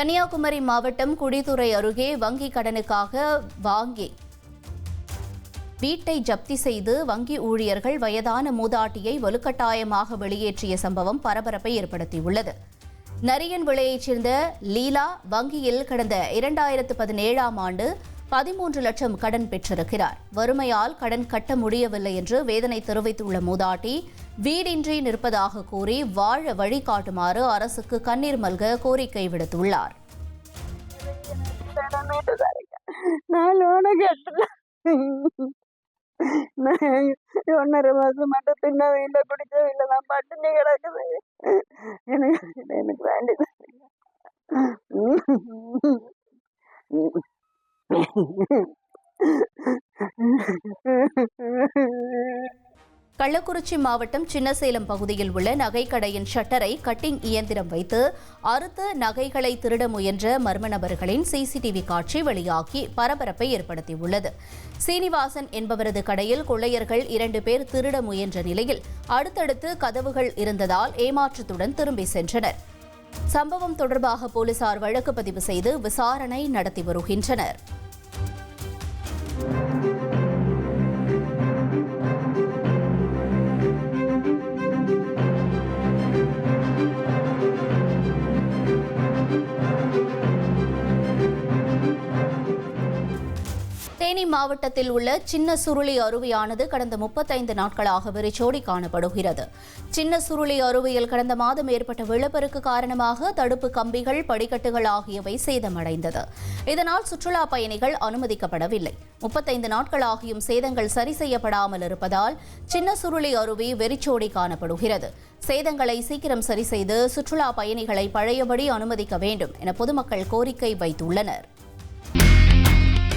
கன்னியாகுமரி மாவட்டம் குடித்துறை அருகே வங்கி கடனுக்காக வாங்கி வீட்டை ஜப்தி செய்து வங்கி ஊழியர்கள் வயதான மூதாட்டியை வலுக்கட்டாயமாக வெளியேற்றிய சம்பவம் பரபரப்பை ஏற்படுத்தியுள்ளது. நரியன் விளையைச் சேர்ந்த லீலா வங்கியில் கடந்த இரண்டாயிரத்து பதினேழாம் ஆண்டு பதிமூன்று லட்சம் கடன் பெற்றிருக்கிறார். வறுமையால் கடன் கட்ட முடியவில்லை என்று வேதனை தெரிவித்துள்ள மூதாட்டி வீடின்றி நிற்பதாக கூறி வாழ வழிகாட்டுமாறு அரசுக்கு கண்ணீர் மல்க கோரிக்கை விடுத்துள்ளார். ஒன்னரை நான் மாசம் மட்டும் தின்னவே இல்லை குடிக்கவும் இல்லை நான் பட்டினி கிடக்குது. எனக்கு எனக்கு வேண்டியது. கள்ளக்குறிச்சி மாவட்டம் சின்னசேலம் பகுதியில் உள்ள நகைக்கடையின் ஷட்டரை கட்டிங் இயந்திரம் வைத்து அறுத்து நகைகளை திருட முயன்ற மர்ம நபர்களின் சிசிடிவி காட்சி வெளியாகி பரபரப்பை ஏற்படுத்தியுள்ளது. சீனிவாசன் என்பவரது கடையில் கொள்ளையர்கள் இரண்டு பேர் திருட முயன்ற நிலையில் அடுத்தடுத்து கதவுகள் இருந்ததால் ஏமாற்றத்துடன் திரும்பி சென்றனர். சம்பவம் தொடர்பாக போலீசார் வழக்கு பதிவு செய்து விசாரணை நடத்தி வருகின்றனர். தேனி மாவட்டத்தில் உள்ள சின்ன சுருளி அருவியானது கடந்த முப்பத்தைந்து நாட்களாக வெறிச்சோடி காணப்படுகிறது. சின்ன சுருளி அருவியில் கடந்த மாதம் ஏற்பட்ட வெள்ளப்பெருக்கு காரணமாக தடுப்பு கம்பிகள் படிக்கட்டுகள் ஆகியவை சேதமடைந்தது. இதனால் சுற்றுலா பயணிகள் அனுமதிக்கப்படவில்லை. முப்பத்தைந்து நாட்களாகியும் சேதங்கள் சரி செய்யப்படாமல் இருப்பதால் சின்ன சுருளி அருவி வெறிச்சோடி காணப்படுகிறது. சேதங்களை சீக்கிரம் சரி செய்து சுற்றுலா பயணிகளை பழையபடி அனுமதிக்க வேண்டும் என பொதுமக்கள் கோரிக்கை வைத்துள்ளனர்.